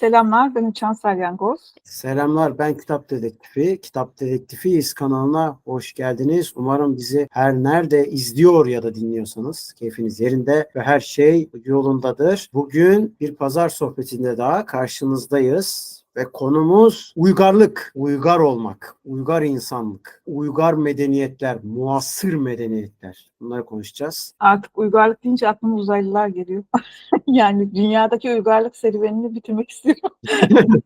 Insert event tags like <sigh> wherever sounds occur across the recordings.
Selamlar, ben Uçan Salyangoz. Selamlar, ben Kitap Dedektifi. Kitap Dedektifiyiz kanalına hoş geldiniz. Umarım bizi her nerede izliyor ya da dinliyorsanız keyfiniz yerinde ve her şey yolundadır. Bugün bir pazar sohbetinde daha karşınızdayız. Ve konumuz uygarlık, uygar olmak, uygar insanlık, uygar medeniyetler, muasır medeniyetler. Bunları konuşacağız. Artık uygarlık deyince aklıma uzaylılar geliyor. <laughs> yani dünyadaki uygarlık serüvenini bitirmek istiyorum. <laughs>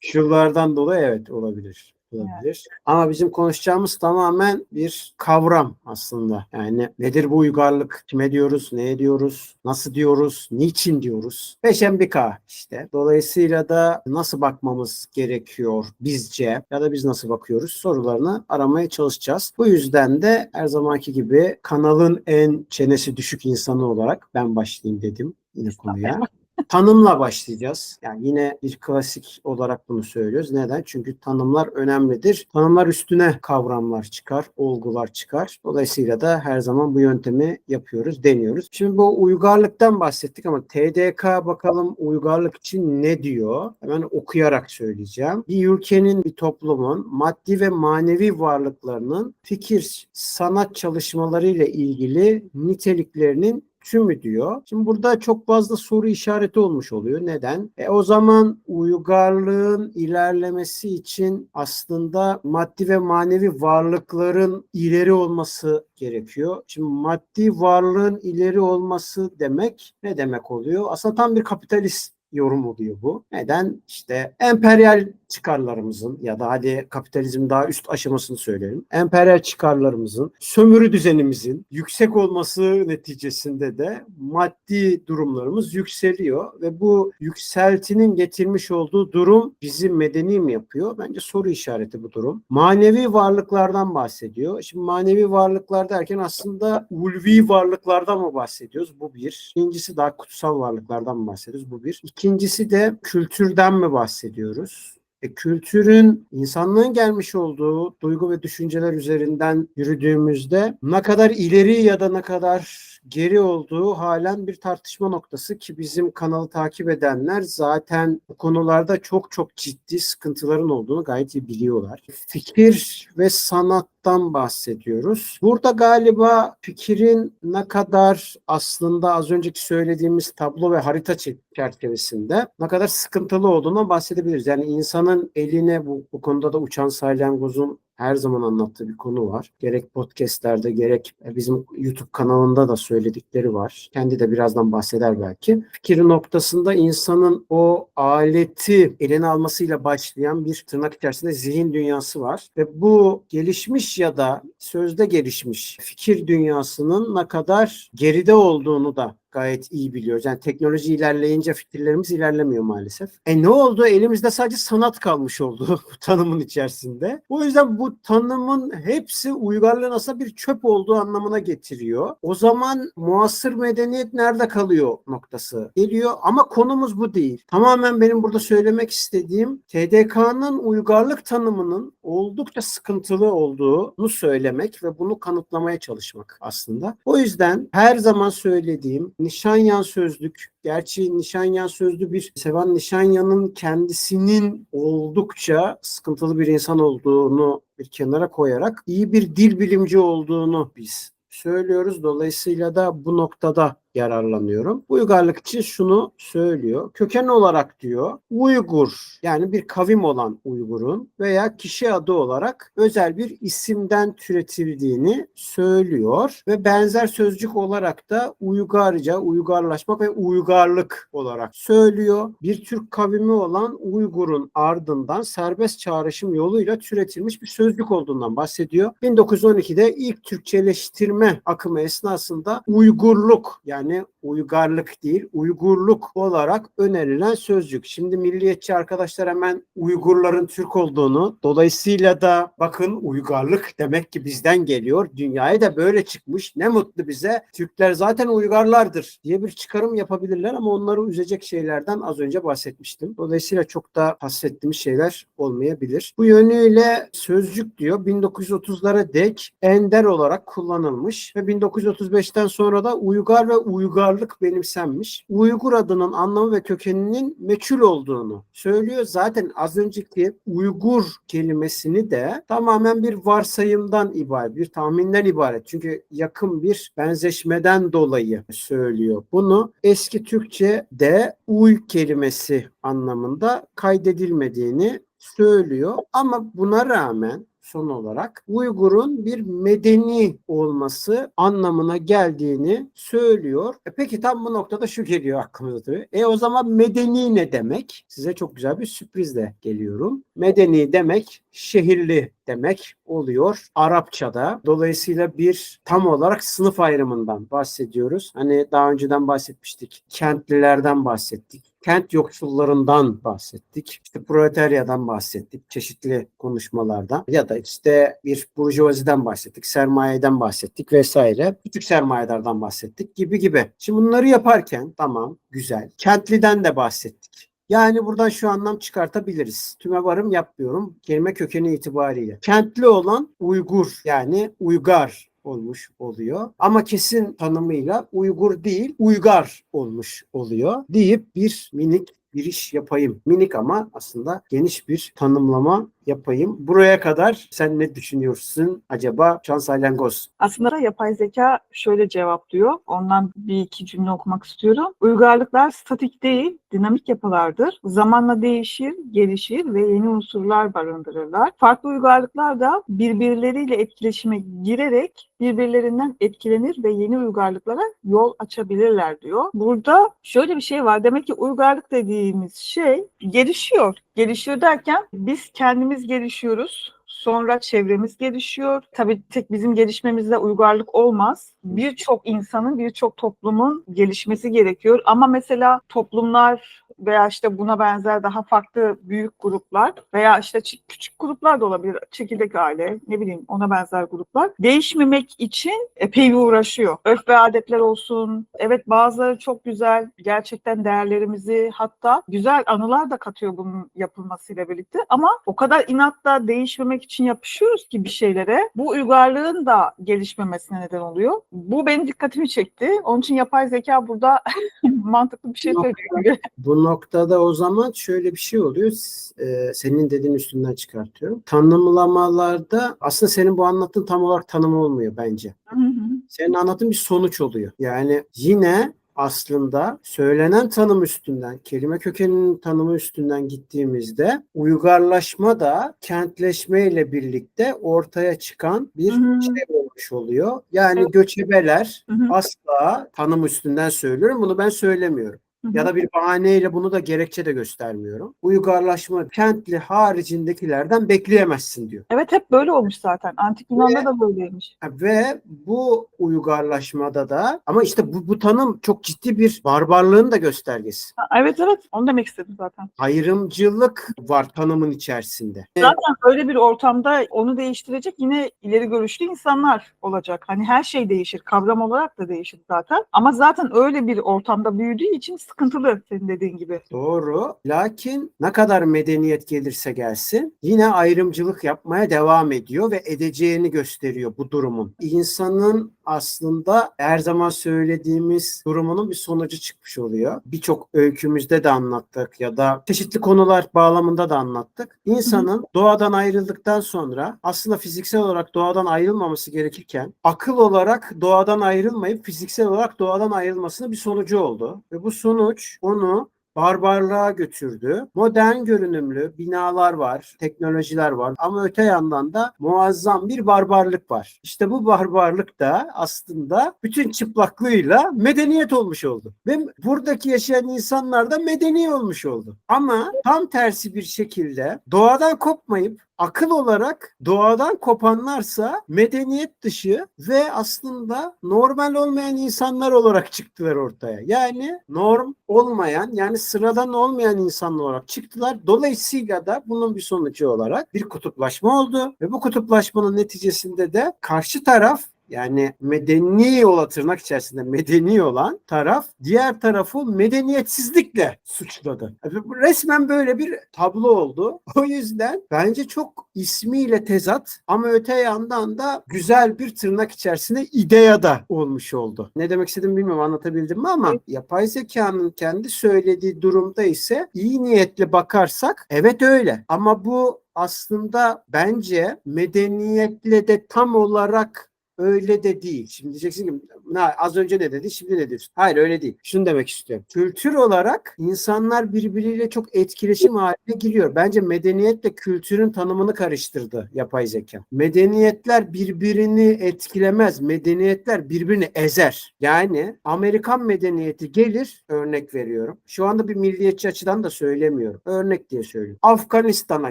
Şunlardan dolayı evet olabilir. Olabilir. Ama bizim konuşacağımız tamamen bir kavram aslında. Yani nedir bu uygarlık? Kime diyoruz? Ne diyoruz? Nasıl diyoruz? Niçin diyoruz? Peşembika işte. Dolayısıyla da nasıl bakmamız gerekiyor bizce ya da biz nasıl bakıyoruz sorularını aramaya çalışacağız. Bu yüzden de her zamanki gibi kanalın en çenesi düşük insanı olarak ben başlayayım dedim yine konuya. Tanımla başlayacağız. Yani yine bir klasik olarak bunu söylüyoruz. Neden? Çünkü tanımlar önemlidir. Tanımlar üstüne kavramlar çıkar, olgular çıkar. Dolayısıyla da her zaman bu yöntemi yapıyoruz, deniyoruz. Şimdi bu uygarlıktan bahsettik ama TDK bakalım uygarlık için ne diyor? Hemen okuyarak söyleyeceğim. Bir ülkenin, bir toplumun maddi ve manevi varlıklarının fikir, sanat çalışmalarıyla ilgili niteliklerinin tümü diyor. Şimdi burada çok fazla soru işareti olmuş oluyor. Neden? E o zaman uygarlığın ilerlemesi için aslında maddi ve manevi varlıkların ileri olması gerekiyor. Şimdi maddi varlığın ileri olması demek ne demek oluyor? Aslında tam bir kapitalist yorum oluyor bu. Neden? İşte emperyal çıkarlarımızın ya da hadi kapitalizmin daha üst aşamasını söyleyelim. Emperyal çıkarlarımızın, sömürü düzenimizin yüksek olması neticesinde de maddi durumlarımız yükseliyor ve bu yükseltinin getirmiş olduğu durum bizi medeni mi yapıyor? Bence soru işareti bu durum. Manevi varlıklardan bahsediyor. Şimdi manevi varlıklar derken aslında ulvi varlıklardan mı bahsediyoruz? Bu bir. İkincisi daha kutsal varlıklardan mı bahsediyoruz? Bu bir. İkincisi de kültürden mi bahsediyoruz? E, kültürün insanlığın gelmiş olduğu duygu ve düşünceler üzerinden yürüdüğümüzde ne kadar ileri ya da ne kadar geri olduğu halen bir tartışma noktası ki bizim kanalı takip edenler zaten bu konularda çok çok ciddi sıkıntıların olduğunu gayet iyi biliyorlar. Fikir ve sanattan bahsediyoruz. Burada galiba fikrin ne kadar aslında az önceki söylediğimiz tablo ve harita çerçevesinde ne kadar sıkıntılı olduğunu bahsedebiliriz. Yani insanın eline bu, bu konuda da uçan salyangozun her zaman anlattığı bir konu var. Gerek podcastlerde gerek bizim YouTube kanalında da söyledikleri var. Kendi de birazdan bahseder belki. Fikir noktasında insanın o aleti eline almasıyla başlayan bir tırnak içerisinde zihin dünyası var. Ve bu gelişmiş ya da sözde gelişmiş fikir dünyasının ne kadar geride olduğunu da gayet iyi biliyoruz. Yani teknoloji ilerleyince fikirlerimiz ilerlemiyor maalesef. E ne oldu? Elimizde sadece sanat kalmış oldu <laughs> bu tanımın içerisinde. O yüzden bu tanımın hepsi uygarlığın aslında bir çöp olduğu anlamına getiriyor. O zaman muasır medeniyet nerede kalıyor noktası geliyor ama konumuz bu değil. Tamamen benim burada söylemek istediğim TDK'nın uygarlık tanımının oldukça sıkıntılı olduğunu söylemek ve bunu kanıtlamaya çalışmak aslında. O yüzden her zaman söylediğim Nişanyan sözlük Gerçi Nişanyan sözlü bir Sevan Nişanyan'ın kendisinin oldukça sıkıntılı bir insan olduğunu bir kenara koyarak iyi bir dil bilimci olduğunu biz söylüyoruz. Dolayısıyla da bu noktada yararlanıyorum. Uygarlık için şunu söylüyor. Köken olarak diyor Uygur yani bir kavim olan Uygur'un veya kişi adı olarak özel bir isimden türetildiğini söylüyor ve benzer sözcük olarak da Uygarca, uygarlaşmak ve uygarlık olarak söylüyor. Bir Türk kavimi olan Uygur'un ardından serbest çağrışım yoluyla türetilmiş bir sözcük olduğundan bahsediyor. 1912'de ilk Türkçeleştirme akımı esnasında Uygurluk yani yani uygarlık değil, Uygurluk olarak önerilen sözcük. Şimdi milliyetçi arkadaşlar hemen Uygurların Türk olduğunu, dolayısıyla da bakın uygarlık demek ki bizden geliyor. Dünyaya da böyle çıkmış. Ne mutlu bize. Türkler zaten uygarlardır diye bir çıkarım yapabilirler ama onları üzecek şeylerden az önce bahsetmiştim. Dolayısıyla çok da hasrettiğimiz şeyler olmayabilir. Bu yönüyle sözcük diyor 1930'lara dek ender olarak kullanılmış ve 1935'ten sonra da uygar ve uygarlık benimsenmiş. Uygur adının anlamı ve kökeninin meçhul olduğunu söylüyor. Zaten az önceki Uygur kelimesini de tamamen bir varsayımdan ibaret, bir tahminden ibaret. Çünkü yakın bir benzeşmeden dolayı söylüyor. Bunu eski Türkçe'de uy kelimesi anlamında kaydedilmediğini söylüyor. Ama buna rağmen son olarak Uygur'un bir medeni olması anlamına geldiğini söylüyor. E peki tam bu noktada şu geliyor aklımıza tabii. E o zaman medeni ne demek? Size çok güzel bir sürprizle geliyorum. Medeni demek şehirli demek oluyor Arapçada. Dolayısıyla bir tam olarak sınıf ayrımından bahsediyoruz. Hani daha önceden bahsetmiştik. Kentlilerden bahsettik. Kent yoksullarından bahsettik. İşte proletaryadan bahsettik çeşitli konuşmalarda. Ya da işte bir burjuvaziden bahsettik, sermayeden bahsettik vesaire. Küçük sermayedardan bahsettik gibi gibi. Şimdi bunları yaparken tamam güzel. Kentliden de bahsettik. Yani buradan şu anlam çıkartabiliriz. Tüme varım yapmıyorum kelime kökeni itibariyle. Kentli olan Uygur yani Uygar olmuş oluyor. Ama kesin tanımıyla Uygur değil Uygar olmuş oluyor deyip bir minik giriş yapayım. Minik ama aslında geniş bir tanımlama yapayım. Buraya kadar sen ne düşünüyorsun acaba Şans Alengos? Aslında yapay zeka şöyle cevaplıyor. Ondan bir iki cümle okumak istiyorum. Uygarlıklar statik değil, dinamik yapılardır. Zamanla değişir, gelişir ve yeni unsurlar barındırırlar. Farklı uygarlıklar da birbirleriyle etkileşime girerek birbirlerinden etkilenir ve yeni uygarlıklara yol açabilirler diyor. Burada şöyle bir şey var. Demek ki uygarlık dediğimiz şey gelişiyor. Gelişiyor derken biz kendimiz gelişiyoruz. Sonra çevremiz gelişiyor. Tabii tek bizim gelişmemizde uygarlık olmaz. Birçok insanın, birçok toplumun gelişmesi gerekiyor. Ama mesela toplumlar veya işte buna benzer daha farklı büyük gruplar veya işte küçük gruplar da olabilir. Çekirdek aile, ne bileyim ona benzer gruplar. Değişmemek için epey bir uğraşıyor. Örf ve adetler olsun. Evet bazıları çok güzel. Gerçekten değerlerimizi hatta güzel anılar da katıyor bunun yapılmasıyla birlikte. Ama o kadar inatla değişmemek için yapışıyoruz ki bir şeylere. Bu uygarlığın da gelişmemesine neden oluyor. Bu benim dikkatimi çekti. Onun için yapay zeka burada <laughs> mantıklı bir şey söylüyor. Bu noktada o zaman şöyle bir şey oluyor. E, senin dediğin üstünden çıkartıyorum. Tanımlamalarda aslında senin bu anlattığın tam olarak tanım olmuyor bence. Hı hı. Senin anlattığın bir sonuç oluyor. Yani yine aslında söylenen tanım üstünden, kelime kökeninin tanımı üstünden gittiğimizde uygarlaşma da kentleşme ile birlikte ortaya çıkan bir Hı hı. şey olmuş oluyor. Yani Evet. göçebeler Hı hı. asla tanım üstünden söylüyorum. Bunu ben söylemiyorum. Hı hı. Ya da bir bahaneyle bunu da gerekçe de göstermiyorum. Uygarlaşma kentli haricindekilerden bekleyemezsin diyor. Evet hep böyle olmuş zaten. Antik Yunan'da da böyleymiş. Ve bu uygarlaşmada da ama işte bu, bu tanım çok ciddi bir barbarlığın da göstergesi. Ha, Evet evet onu demek istedim zaten. Ayrımcılık var tanımın içerisinde. Zaten öyle bir ortamda onu değiştirecek yine ileri görüşlü insanlar olacak. Hani her şey değişir. Kavram olarak da değişir zaten. Ama zaten öyle bir ortamda büyüdüğü için sıkıntılı senin dediğin gibi. Doğru. Lakin ne kadar medeniyet gelirse gelsin yine ayrımcılık yapmaya devam ediyor ve edeceğini gösteriyor bu durumun. İnsanın aslında her zaman söylediğimiz durumunun bir sonucu çıkmış oluyor. Birçok öykümüzde de anlattık ya da çeşitli konular bağlamında da anlattık. İnsanın doğadan ayrıldıktan sonra aslında fiziksel olarak doğadan ayrılmaması gerekirken akıl olarak doğadan ayrılmayıp fiziksel olarak doğadan ayrılmasının bir sonucu oldu. Ve bu sonuç onu barbarlığa götürdü. Modern görünümlü binalar var, teknolojiler var ama öte yandan da muazzam bir barbarlık var. İşte bu barbarlık da aslında bütün çıplaklığıyla medeniyet olmuş oldu. Ve buradaki yaşayan insanlar da medeni olmuş oldu. Ama tam tersi bir şekilde doğadan kopmayıp akıl olarak doğadan kopanlarsa medeniyet dışı ve aslında normal olmayan insanlar olarak çıktılar ortaya. Yani norm olmayan yani sıradan olmayan insanlar olarak çıktılar. Dolayısıyla da bunun bir sonucu olarak bir kutuplaşma oldu ve bu kutuplaşmanın neticesinde de karşı taraf Yani medeni ola tırnak içerisinde medeni olan taraf diğer tarafı medeniyetsizlikle suçladı. Resmen böyle bir tablo oldu. O yüzden bence çok ismiyle tezat ama öte yandan da güzel bir tırnak içerisinde idea da olmuş oldu. Ne demek istediğimi bilmiyorum anlatabildim mi ama yapay zekanın kendi söylediği durumda ise iyi niyetli bakarsak evet öyle. Ama bu aslında bence medeniyetle de tam olarak öyle de değil. Şimdi diyeceksin ki "Na, az önce ne dedi şimdi ne diyorsun? Hayır öyle değil. Şunu demek istiyorum. Kültür olarak insanlar birbiriyle çok etkileşim haline giriyor. Bence medeniyetle kültürün tanımını karıştırdı yapay zeka. Medeniyetler birbirini etkilemez. Medeniyetler birbirini ezer. Yani Amerikan medeniyeti gelir örnek veriyorum. Şu anda bir milliyetçi açıdan da söylemiyorum. Örnek diye söylüyorum. Afganistan'a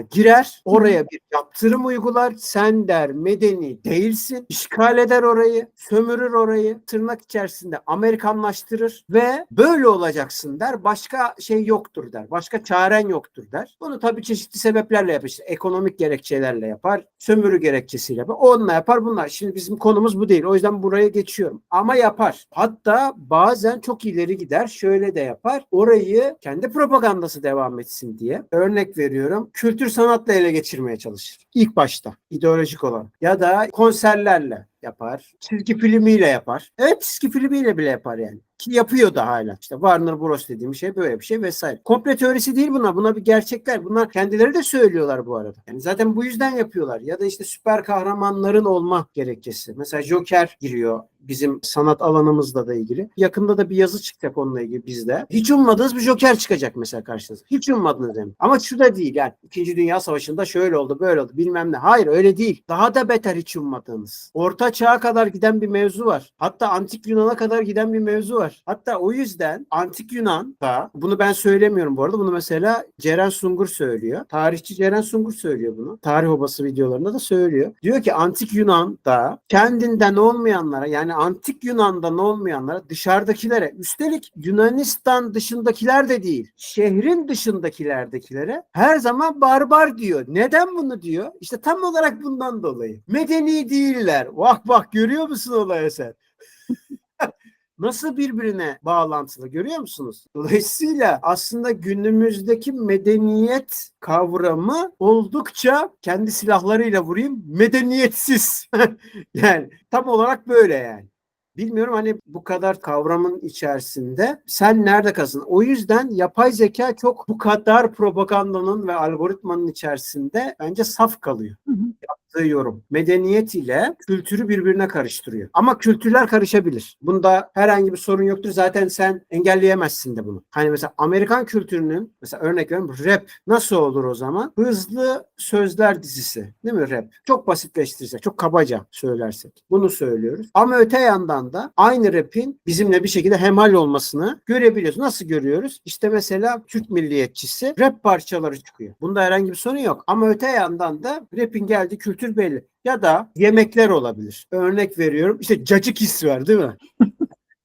girer, oraya bir yaptırım uygular. Sen der medeni değilsin. İşgal eder orayı, sömürür orayı, tırnak içerisinde Amerikanlaştırır ve böyle olacaksın der. Başka şey yoktur der. Başka çaren yoktur der. Bunu tabii çeşitli sebeplerle yapar. İşte ekonomik gerekçelerle yapar. Sömürü gerekçesiyle yapar. Onunla yapar bunlar. Şimdi bizim konumuz bu değil. O yüzden buraya geçiyorum. Ama yapar. Hatta bazen çok ileri gider. Şöyle de yapar. Orayı kendi propagandası devam etsin diye. Örnek veriyorum. Kültür sanatla ele geçirmeye çalışır. İlk başta. ideolojik olan. Ya da konserlerle yapar. Çizgi filmiyle yapar. Evet çizgi filmiyle bile yapar yani. Ki yapıyor da hala. İşte Warner Bros dediğim şey böyle bir şey vesaire. Komple teorisi değil bunlar. Bunlar bir gerçekler. Bunlar kendileri de söylüyorlar bu arada. Yani zaten bu yüzden yapıyorlar. Ya da işte süper kahramanların olma gerekçesi. Mesela Joker giriyor bizim sanat alanımızla da ilgili. Yakında da bir yazı çıkacak onunla ilgili bizde. Hiç ummadığınız bir Joker çıkacak mesela karşınıza. Hiç ummadınız yani. Ama şu da değil yani. İkinci Dünya Savaşı'nda şöyle oldu böyle oldu bilmem ne. Hayır öyle değil. Daha da beter hiç ummadığınız. Orta çağa kadar giden bir mevzu var. Hatta antik Yunan'a kadar giden bir mevzu var. Hatta o yüzden antik Yunan'da bunu ben söylemiyorum bu arada. Bunu mesela Ceren Sungur söylüyor. Tarihçi Ceren Sungur söylüyor bunu. Tarih obası videolarında da söylüyor. Diyor ki antik Yunan'da kendinden olmayanlara yani antik Yunan'dan olmayanlara dışarıdakilere üstelik Yunanistan dışındakiler de değil şehrin dışındakilerdekilere her zaman barbar diyor. Neden bunu diyor? İşte tam olarak bundan dolayı. Medeni değiller. Bak bak görüyor musun olayı sen? Nasıl birbirine bağlantılı görüyor musunuz? Dolayısıyla aslında günümüzdeki medeniyet kavramı oldukça kendi silahlarıyla vurayım medeniyetsiz. <laughs> yani tam olarak böyle yani. Bilmiyorum hani bu kadar kavramın içerisinde sen nerede kalsın? O yüzden yapay zeka çok bu kadar propagandanın ve algoritmanın içerisinde bence saf kalıyor. Hı hı. Yaptığı yorum. Medeniyet ile kültürü birbirine karıştırıyor. Ama kültürler karışabilir. Bunda herhangi bir sorun yoktur. Zaten sen engelleyemezsin de bunu. Hani mesela Amerikan kültürünün mesela örnek veriyorum rap nasıl olur o zaman? Hızlı sözler dizisi değil mi rap? Çok basitleştirirsek, çok kabaca söylersek. Bunu söylüyoruz. Ama öte yandan da aynı rap'in bizimle bir şekilde hemhal olmasını görebiliyoruz. Nasıl görüyoruz? İşte mesela Türk milliyetçisi rap parçaları çıkıyor. Bunda herhangi bir sorun yok. Ama öte yandan da rap'in geldiği kültür belli. Ya da yemekler olabilir. Örnek veriyorum. İşte cacık hissi var değil mi?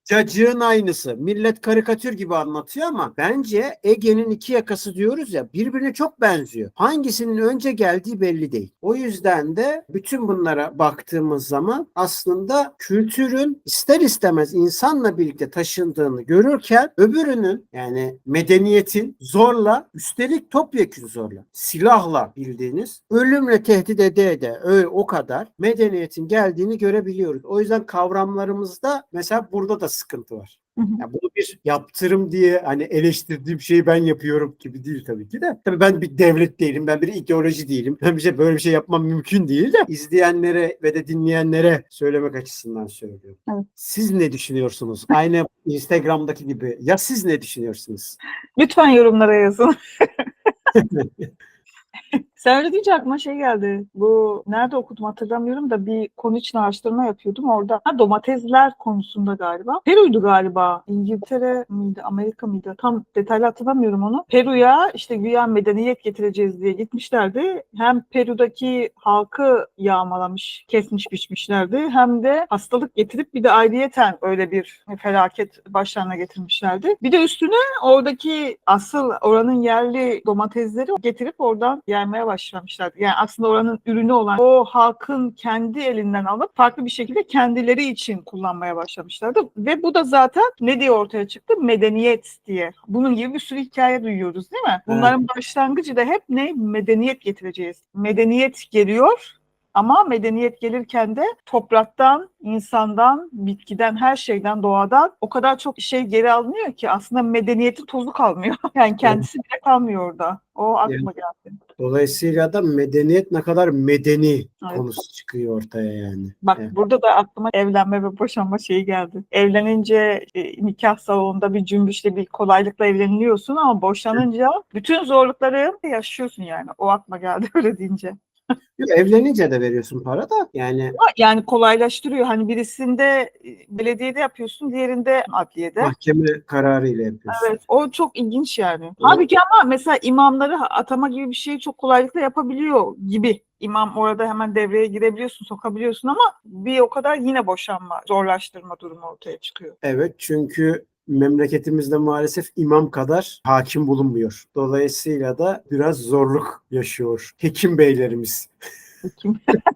Cacığın aynısı. Millet karikatür gibi anlatıyor ama bence Ege'nin iki yakası diyoruz ya birbirine çok benziyor. Hangisinin önce geldiği belli değil. O yüzden de bütün bunlara baktığımız zaman aslında kültürün ister istemez insanla birlikte taşındığını görürken öbürünün yani medeniyetin zorla üstelik topyekün zorla silahla bildiğiniz ölümle tehdit ede ede öyle o kadar medeniyetin geldiğini görebiliyoruz. O yüzden kavramlarımızda mesela burada da sıkıntı var. Hı hı. Ya bunu bir yaptırım diye hani eleştirdiğim şeyi ben yapıyorum gibi değil tabii ki de. Tabii ben bir devlet değilim, ben bir ideoloji değilim. Ben bir şey böyle bir şey yapmam mümkün değil de izleyenlere ve de dinleyenlere söylemek açısından söylüyorum. Evet. Siz ne düşünüyorsunuz? Aynı Instagram'daki gibi. Ya siz ne düşünüyorsunuz? Lütfen yorumlara yazın. <laughs> Sen öyle deyince aklıma şey geldi. Bu nerede okudum hatırlamıyorum da bir konu için araştırma yapıyordum orada. Ha, domatesler konusunda galiba. Peru'ydu galiba. İngiltere miydi, Amerika mıydı? Tam detaylı hatırlamıyorum onu. Peru'ya işte güya medeniyet getireceğiz diye gitmişlerdi. Hem Peru'daki halkı yağmalamış, kesmiş biçmişlerdi. Hem de hastalık getirip bir de ayrıyeten öyle bir felaket başlarına getirmişlerdi. Bir de üstüne oradaki asıl oranın yerli domatesleri getirip oradan yaymaya başlamışlardı. Yani aslında oranın ürünü olan o halkın kendi elinden alıp farklı bir şekilde kendileri için kullanmaya başlamışlardı. Ve bu da zaten ne diye ortaya çıktı? Medeniyet diye. Bunun gibi bir sürü hikaye duyuyoruz değil mi? Bunların başlangıcı da hep ne? Medeniyet getireceğiz. Medeniyet geliyor ama medeniyet gelirken de topraktan, insandan, bitkiden, her şeyden, doğadan o kadar çok şey geri alınıyor ki aslında medeniyetin tozu kalmıyor. <laughs> Yani kendisi bile kalmıyor orada. O aklıma geldi. Dolayısıyla da medeniyet ne kadar medeni Evet. konusu çıkıyor ortaya yani. Bak Evet. burada da aklıma evlenme ve boşanma şeyi geldi. Evlenince e, nikah salonunda bir cümbüşle bir kolaylıkla evleniliyorsun ama boşanınca bütün zorlukları yaşıyorsun yani. O aklıma geldi <laughs> öyle deyince. Yok, Evlenince de veriyorsun para da yani Yani kolaylaştırıyor. Hani birisinde e, belediyede yapıyorsun, diğerinde adliyede. mahkeme kararıyla yapıyorsun. Evet, o çok ilginç yani. Halbuki ama mesela imamları atama gibi bir şeyi çok kolaylıkla yapabiliyor gibi. İmam orada hemen devreye girebiliyorsun, sokabiliyorsun ama bir o kadar yine boşanma, zorlaştırma durumu ortaya çıkıyor. Evet çünkü memleketimizde maalesef imam kadar hakim bulunmuyor. Dolayısıyla da biraz zorluk yaşıyor hekim beylerimiz. <laughs>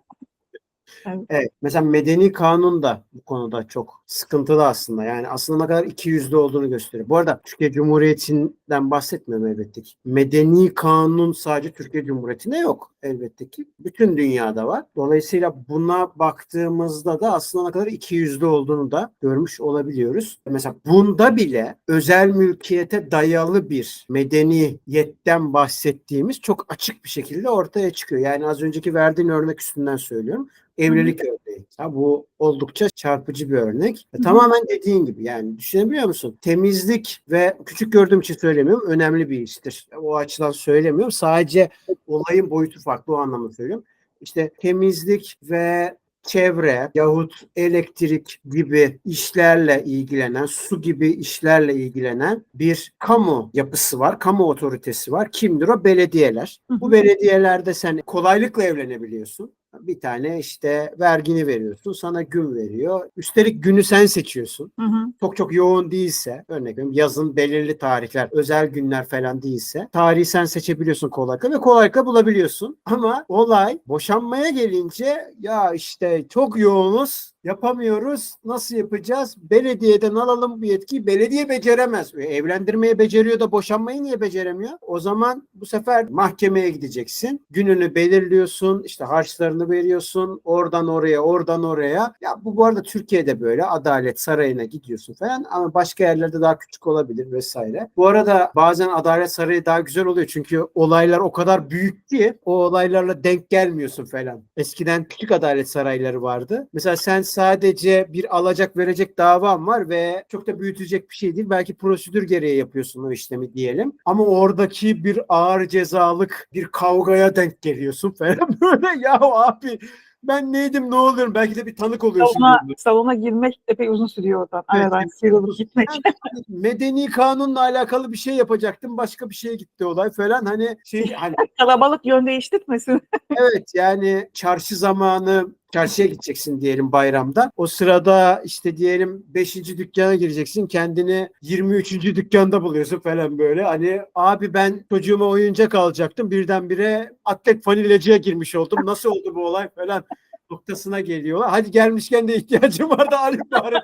Kim? Evet. Mesela medeni kanun da bu konuda çok sıkıntılı aslında. Yani aslında ne kadar iki yüzlü olduğunu gösteriyor. Bu arada Türkiye Cumhuriyeti'nden bahsetmiyorum elbette ki. Medeni kanun sadece Türkiye Cumhuriyeti'nde yok elbette ki. Bütün dünyada var. Dolayısıyla buna baktığımızda da aslında ne kadar iki yüzlü olduğunu da görmüş olabiliyoruz. Mesela bunda bile özel mülkiyete dayalı bir medeniyetten bahsettiğimiz çok açık bir şekilde ortaya çıkıyor. Yani az önceki verdiğin örnek üstünden söylüyorum evlilik örneği. Ha, bu oldukça çarpıcı bir örnek. Hı tamamen dediğin gibi yani düşünebiliyor musun? Temizlik ve küçük gördüğüm için söylemiyorum. Önemli bir iştir. O açıdan söylemiyorum. Sadece olayın boyutu farklı o anlamda söylüyorum. İşte temizlik ve çevre yahut elektrik gibi işlerle ilgilenen, su gibi işlerle ilgilenen bir kamu yapısı var, kamu otoritesi var. Kimdir o? Belediyeler. Bu belediyelerde sen kolaylıkla evlenebiliyorsun. Bir tane işte vergini veriyorsun, sana gün veriyor. Üstelik günü sen seçiyorsun Hı hı. çok çok yoğun değilse örnek veriyorum yazın belirli tarihler özel günler falan değilse tarihi sen seçebiliyorsun kolaylıkla ve kolaylıkla bulabiliyorsun. <laughs> Ama olay boşanmaya gelince ya işte çok yoğunuz yapamıyoruz nasıl yapacağız belediyeden alalım bu yetkiyi belediye beceremez. E, Evlendirmeye beceriyor da boşanmayı niye beceremiyor? O zaman bu sefer mahkemeye gideceksin gününü belirliyorsun işte harçlarını veriyorsun oradan oraya oradan oraya. Ya bu bu arada Türkiye'de böyle adalet sarayına gidiyorsun falan ama başka yerlerde daha küçük olabilir vesaire. Bu arada bazen adalet sarayı daha güzel oluyor çünkü olaylar o kadar büyük ki o olaylarla denk gelmiyorsun falan. Eskiden küçük adalet sarayları vardı. Mesela sen sadece bir alacak verecek davan var ve çok da büyütecek bir şey değil. Belki prosedür gereği yapıyorsun o işlemi diyelim. Ama oradaki bir ağır cezalık bir kavgaya denk geliyorsun falan <laughs> böyle ya abi ben neydim ne oluyorum belki de bir tanık oluyorsun. Salona, diyorum. salona girmek epey uzun sürüyor oradan. Evet, Aradan evet. sıyrılıp gitmek. <laughs> Medeni kanunla alakalı bir şey yapacaktım. Başka bir şeye gitti olay falan. Hani şey hani <laughs> Kalabalık yön değiştirmesin. <laughs> evet yani çarşı zamanı çarşıya gideceksin diyelim bayramda. O sırada işte diyelim 5. dükkana gireceksin. Kendini 23. dükkanda buluyorsun falan böyle. Hani abi ben çocuğuma oyuncak alacaktım. Birdenbire atlet fanilecciye girmiş oldum. Nasıl oldu bu olay falan noktasına geliyorlar. Hadi gelmişken de ihtiyacım vardı alayım bari.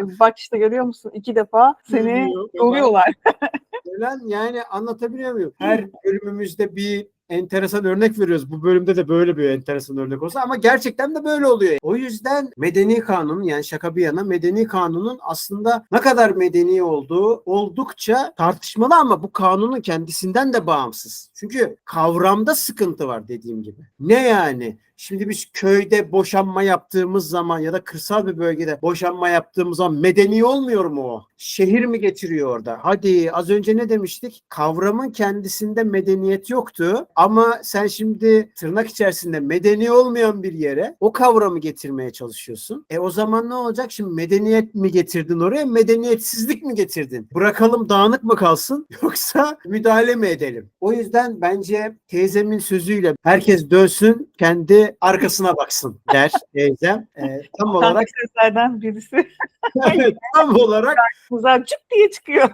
<laughs> Bak işte görüyor musun? İki defa seni yoruyorlar. <laughs> falan yani anlatabiliyor muyum? Her bölümümüzde bir enteresan örnek veriyoruz. Bu bölümde de böyle bir enteresan örnek olsa ama gerçekten de böyle oluyor. O yüzden medeni kanun yani şaka bir yana medeni kanunun aslında ne kadar medeni olduğu oldukça tartışmalı ama bu kanunun kendisinden de bağımsız. Çünkü kavramda sıkıntı var dediğim gibi. Ne yani? Şimdi biz köyde boşanma yaptığımız zaman ya da kırsal bir bölgede boşanma yaptığımız zaman medeni olmuyor mu o? Şehir mi getiriyor orada? Hadi az önce ne demiştik? Kavramın kendisinde medeniyet yoktu ama sen şimdi tırnak içerisinde medeni olmayan bir yere o kavramı getirmeye çalışıyorsun. E o zaman ne olacak? Şimdi medeniyet mi getirdin oraya? Medeniyetsizlik mi getirdin? Bırakalım dağınık mı kalsın <laughs> yoksa müdahale mi edelim? O yüzden bence teyzemin sözüyle herkes dönsün kendi arkasına baksın der teyzem. E, tam olarak seslerden birisi <laughs> evet, tam olarak uzak çık diye çıkıyor.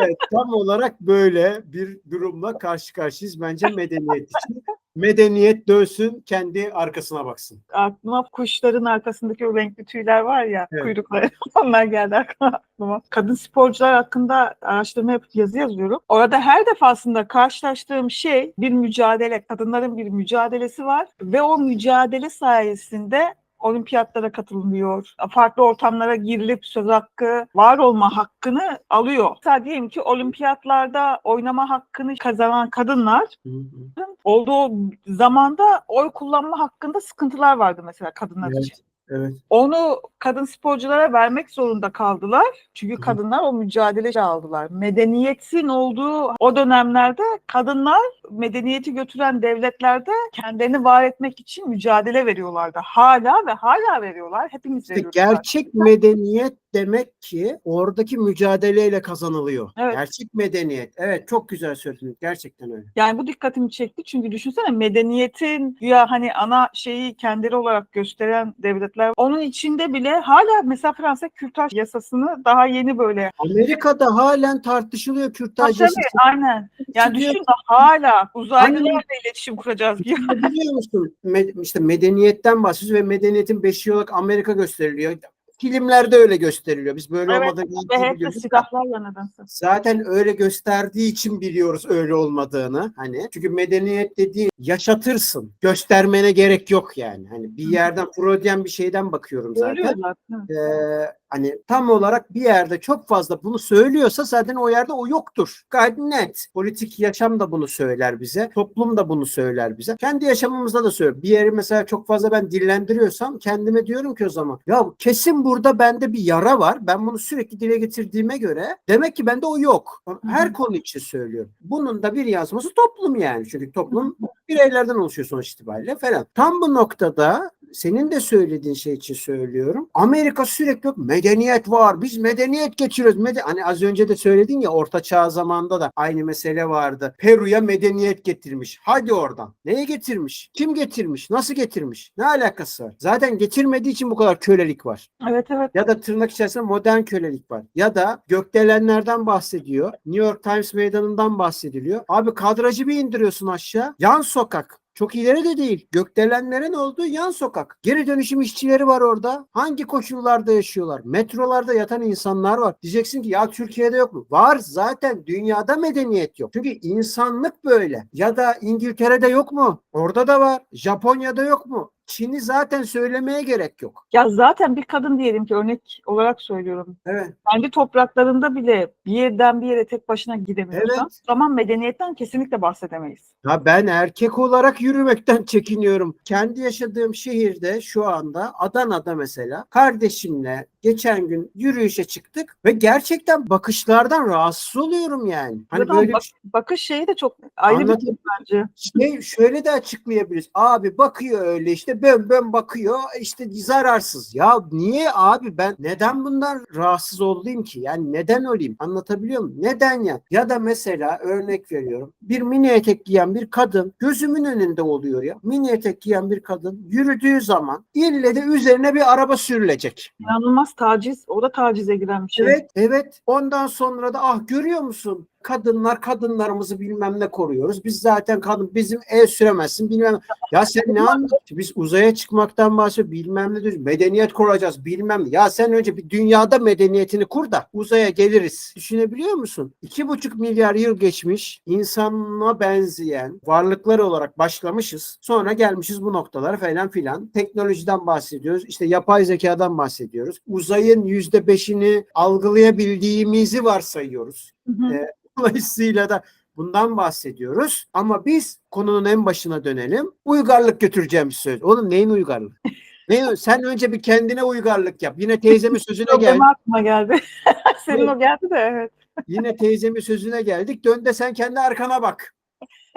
evet, tam olarak böyle bir durumla karşı karşıyayız bence medeniyet için. Medeniyet dönsün kendi arkasına baksın. aklıma kuşların arkasındaki o renkli tüyler var ya Evet. kuyrukları <laughs> onlar geldi aklıma. Kadın sporcular hakkında araştırma yapıp yazı yazıyorum. Orada her defasında karşılaştığım şey bir mücadele, kadınların bir mücadelesi var ve o mücadele sayesinde olimpiyatlara katılınıyor. Farklı ortamlara girilip söz hakkı, var olma hakkını alıyor. Mesela diyelim ki olimpiyatlarda oynama hakkını kazanan kadınlar Hı hı. olduğu zamanda oy kullanma hakkında sıkıntılar vardı mesela kadınlar Evet. için. Evet. Onu kadın sporculara vermek zorunda kaldılar. Çünkü Hı kadınlar o mücadele aldılar. Medeniyetin olduğu o dönemlerde kadınlar medeniyeti götüren devletlerde kendilerini var etmek için mücadele veriyorlardı. Hala ve hala veriyorlar. Hepimiz İşte veriyoruz. gerçek medeniyet demek ki oradaki mücadeleyle kazanılıyor. Evet. Gerçek medeniyet. Evet çok güzel söyledin. Gerçekten öyle. Yani bu dikkatimi çekti çünkü düşünsene medeniyetin ya hani ana şeyi kendileri olarak gösteren devletler onun içinde bile hala mesela Fransa kürtaj yasasını daha yeni böyle Amerika'da halen tartışılıyor Kürtaj yasası. aynen. Yani düşün hala uzaylılarla Aynen. iletişim kuracağız diye. Biliyor musun? Me- işte medeniyetten bahsediyoruz ve medeniyetin beşiği olarak Amerika gösteriliyor. Filmlerde öyle gösteriliyor. Biz böyle Evet, olmadığını Ve hep de silahlarla nedense. Zaten öyle gösterdiği için biliyoruz öyle olmadığını. Hani çünkü medeniyet dediğin yaşatırsın. Göstermene gerek yok yani. Hani bir yerden Freudian bir şeyden bakıyorum zaten. Evet. Ee, hani tam olarak bir yerde çok fazla bunu söylüyorsa zaten o yerde o yoktur. Gayet net. Politik yaşam da bunu söyler bize. Toplum da bunu söyler bize. Kendi yaşamımızda da söylüyor. Bir yeri mesela çok fazla ben dillendiriyorsam kendime diyorum ki o zaman ya kesin burada bende bir yara var. Ben bunu sürekli dile getirdiğime göre demek ki bende o yok. Her Hı konu için söylüyorum. Bunun da bir yansıması toplum yani. Çünkü toplum bireylerden oluşuyor sonuç itibariyle falan. Tam bu noktada senin de söylediğin şey için söylüyorum. Amerika sürekli yok medeniyet var. Biz medeniyet geçiriyoruz. Mede hani az önce de söyledin ya orta çağ zamanında da aynı mesele vardı. Peru'ya medeniyet getirmiş. Hadi oradan. Neye getirmiş? Kim getirmiş? Nasıl getirmiş? Ne alakası var? Zaten getirmediği için bu kadar kölelik var. Evet evet. Ya da tırnak içerisinde modern kölelik var. Ya da gökdelenlerden bahsediyor. New York Times meydanından bahsediliyor. Abi kadrajı bir indiriyorsun aşağı. Yan sokak. Çok ileri de değil. Gökdelenlerin olduğu yan sokak. Geri dönüşüm işçileri var orada. Hangi koşullarda yaşıyorlar? Metrolarda yatan insanlar var. Diyeceksin ki ya Türkiye'de yok mu? Var zaten. Dünyada medeniyet yok. Çünkü insanlık böyle. Ya da İngiltere'de yok mu? Orada da var. Japonya'da yok mu? Çin'i zaten söylemeye gerek yok. Ya zaten bir kadın diyelim ki örnek olarak söylüyorum. Evet. Kendi topraklarında bile bir yerden bir yere tek başına gidemiyorsan Evet. zaman medeniyetten kesinlikle bahsedemeyiz. Ya ben erkek olarak yürümekten çekiniyorum. Kendi yaşadığım şehirde şu anda Adana'da mesela kardeşimle geçen gün yürüyüşe çıktık ve gerçekten bakışlardan rahatsız oluyorum yani. Hani Zaten böyle bak- bakış şeyi de çok ayrı bir Anladım. şey bence. şey şöyle de açıklayabiliriz. Abi bakıyor öyle işte bön bön bakıyor işte zararsız. Ya niye abi ben neden bundan rahatsız olayım ki? Yani neden olayım? Anlatabiliyor muyum? Neden ya? Ya da mesela örnek veriyorum. Bir mini etek giyen bir kadın gözümün önünde oluyor ya. Mini etek giyen bir kadın yürüdüğü zaman ille de üzerine bir araba sürülecek. İnanılmaz taciz. O da tacize giren bir şey. Evet, evet. Ondan sonra da ah görüyor musun? Kadınlar kadınlarımızı bilmem ne koruyoruz. Biz zaten kadın bizim el süremezsin bilmem. Ya sen ne anlatıyorsun? Biz uzaya çıkmaktan bahsediyoruz. Bilmem ne diyoruz. Medeniyet kuracağız bilmem. Ya sen önce bir dünyada medeniyetini kur da uzaya geliriz. Düşünebiliyor musun? İki buçuk milyar yıl geçmiş insana benzeyen varlıklar olarak başlamışız. Sonra gelmişiz bu noktalara falan filan. Teknolojiden bahsediyoruz. İşte yapay zekadan bahsediyoruz. Uzayın yüzde beşini algılayabildiğimizi varsayıyoruz. E, Dolayısıyla da bundan bahsediyoruz. Ama biz konunun en başına dönelim. Uygarlık götüreceğim söz. Oğlum neyin uygarlığı? <laughs> Ne, sen önce bir kendine uygarlık yap. Yine teyzemin sözüne gel. Problemi aklıma geldi. <laughs> Senin o geldi de evet. Yine teyzemin sözüne geldik. Dön de sen kendi arkana bak.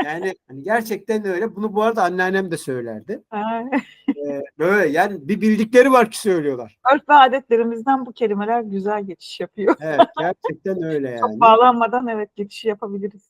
Yani hani gerçekten öyle. Bunu bu arada anneannem de söylerdi. Ee, böyle yani bir bildikleri var ki söylüyorlar. Örf ve adetlerimizden bu kelimeler güzel geçiş yapıyor. Evet gerçekten öyle <laughs> yani. Çok bağlanmadan evet geçişi yapabiliriz.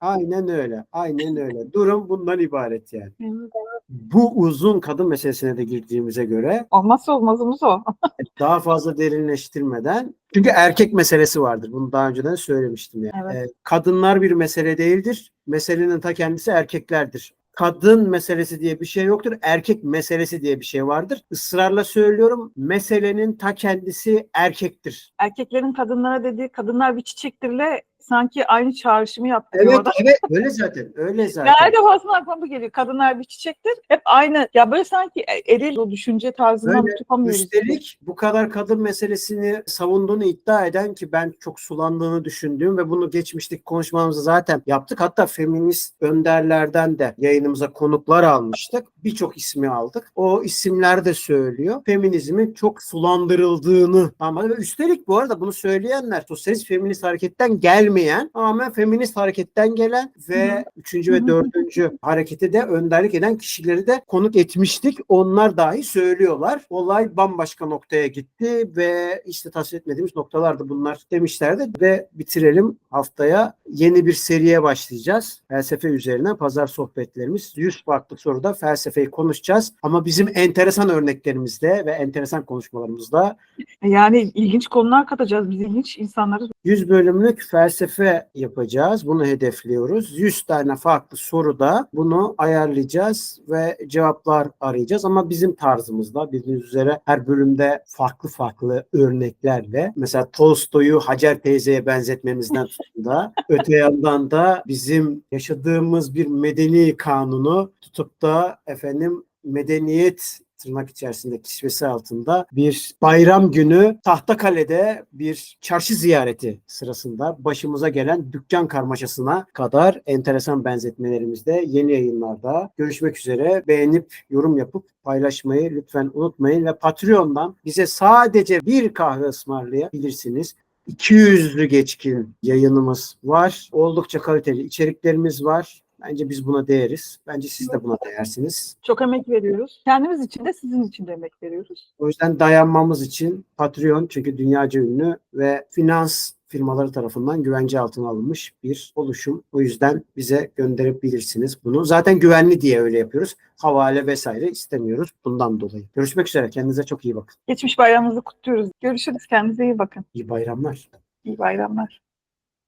Aynen öyle. Aynen öyle. Durum bundan ibaret yani. Evet. Bu uzun kadın meselesine de girdiğimize göre Olmazsa olmazımız o. <laughs> daha fazla derinleştirmeden çünkü erkek meselesi vardır. Bunu daha önceden söylemiştim yani. Evet. Ee, kadınlar bir mesele değildir. Meselenin ta kendisi erkeklerdir. kadın meselesi diye bir şey yoktur. Erkek meselesi diye bir şey vardır. Israrla söylüyorum. Meselenin ta kendisi erkektir. Erkeklerin kadınlara dediği kadınlar bir çiçektirle sanki aynı çağrışımı yaptı Evet, orada. evet. Öyle zaten. Öyle zaten. Her defasında aklıma bu geliyor. Kadınlar bir çiçektir. Hep aynı. Ya böyle sanki eril o düşünce tarzından Öyle. tutamıyoruz. Üstelik bu kadar kadın meselesini savunduğunu iddia eden ki ben çok sulandığını düşündüğüm ve bunu geçmişteki konuşmamızda zaten yaptık. Hatta feminist önderlerden de yayınımıza konuklar almıştık. Birçok ismi aldık. O isimler de söylüyor. Feminizmin çok sulandırıldığını ama üstelik bu arada bunu söyleyenler sosyalist feminist hareketten gelmeyen tamamen feminist hareketten gelen ve üçüncü ve Hı hı. dördüncü harekete de önderlik eden kişileri de konuk etmiştik. Onlar dahi söylüyorlar. Olay bambaşka noktaya gitti ve işte tasvir etmediğimiz noktalar da bunlar demişlerdi ve bitirelim haftaya yeni bir seriye başlayacağız. Felsefe üzerine pazar sohbetlerimiz. 100 farklı soruda felsefeyi konuşacağız. Ama bizim enteresan örneklerimizde ve enteresan konuşmalarımızda Yani ilginç konular katacağız. Biz ilginç insanlarız. 100 bölümlük felsefe yapacağız. Bunu hedefliyoruz. 100 tane farklı soruda bunu ayarlayacağız ve cevaplar arayacağız. Ama bizim tarzımızda bildiğiniz üzere her bölümde farklı farklı örneklerle mesela Tolstoy'u Hacer teyzeye benzetmemizden <laughs> tutun da öte yandan da bizim yaşadığımız bir medeni kanunu tutup da efendim medeniyet tırnak içerisinde kisvesi altında bir bayram günü Tahtakale'de bir çarşı ziyareti sırasında başımıza gelen dükkan karmaşasına kadar enteresan benzetmelerimizde yeni yayınlarda görüşmek üzere. Beğenip yorum yapıp paylaşmayı lütfen unutmayın ve Patreon'dan bize sadece bir kahve ısmarlayabilirsiniz. 200'lü geçkin yayınımız var. Oldukça kaliteli içeriklerimiz var. Bence biz buna değeriz. Bence siz de buna değersiniz. Çok emek veriyoruz. Kendimiz için de sizin için de emek veriyoruz. O yüzden dayanmamız için Patreon çünkü dünyaca ünlü ve finans firmaları tarafından güvence altına alınmış bir oluşum. O yüzden bize gönderebilirsiniz bunu. Zaten güvenli diye öyle yapıyoruz. Havale vesaire istemiyoruz bundan dolayı. Görüşmek üzere. Kendinize çok iyi bakın. Geçmiş bayramınızı kutluyoruz. Görüşürüz. Kendinize iyi bakın. İyi bayramlar. İyi bayramlar.